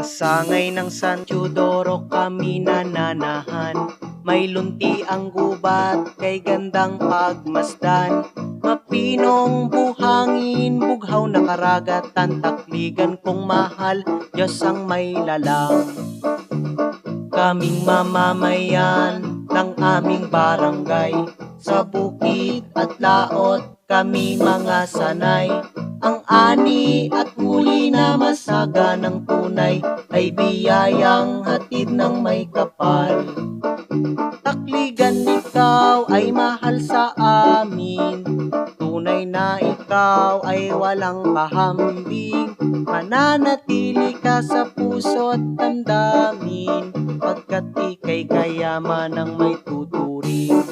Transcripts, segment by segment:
sangay ng San Teodoro kami nananahan. May lunti ang gubat kay gandang pagmasdan. Mapinong buhangin, bughaw na karagatan Takligan kong mahal, Diyos ang may lalang. Kaming mamamayan ng aming barangay. Sa bukid at laot kami mga sanay Ang ani at huli na masaga ng tunay Ay biyayang hatid ng may kapal. Takligan ikaw ay mahal sa amin. Tunay na ikaw ay walang pahambing. Mananatili ka sa puso't damdamin. Pagkat ikay kayaman ng may tuturing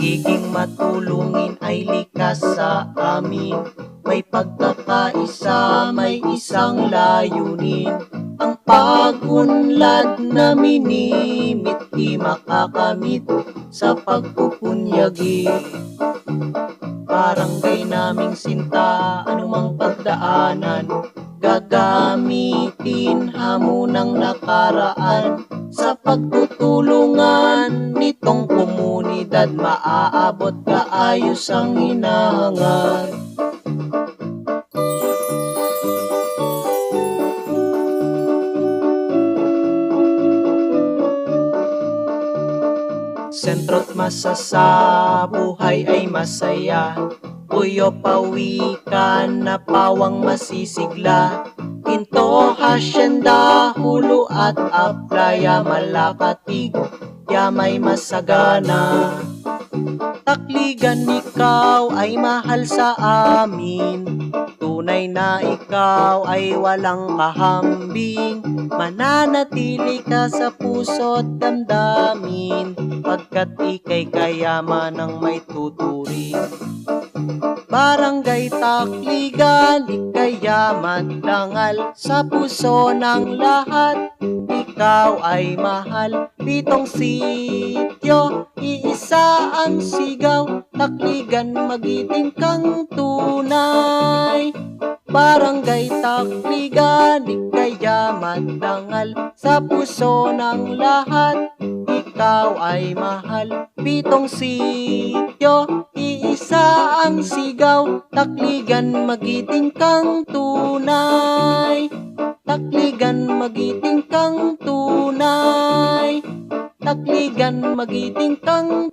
Pagiging matulungin ay likas sa amin. May pagkakaisa, may isang layunin. Ang pagunlad na minimit Di makakamit sa pagpupunyagi. Barangay naming sinta, anumang pagdaanan. Gagamitin hamunang nakaraan Sa nitong komunidad Maaabot kaayos ang hinahangad Sentro't masa buhay ay masaya. Puyo pawikan na pawang masisigla. Into hasyenda, hulo at aplaya Malakatig, yamay masagana. Takligan ikaw ay mahal sa amin. Tunay na ikaw ay walang kahambing. Mananatili ka sa puso't damdamin. Pagkat ikay kayaman ng may tuturing Barangay Takligan, ikayaman dangal sa puso ng lahat Ikaw ay mahal, pitong sityo, iisa ang sigaw. Takligan magiting kang tunay. Barangay Takligan, ikayaman dangal sa puso ng lahat Ikaw ay mahal, pitong sityo, iisa ang sigaw Takligan magiting kang tunay. Takligan magiting kang tunay. Takligan magiting kang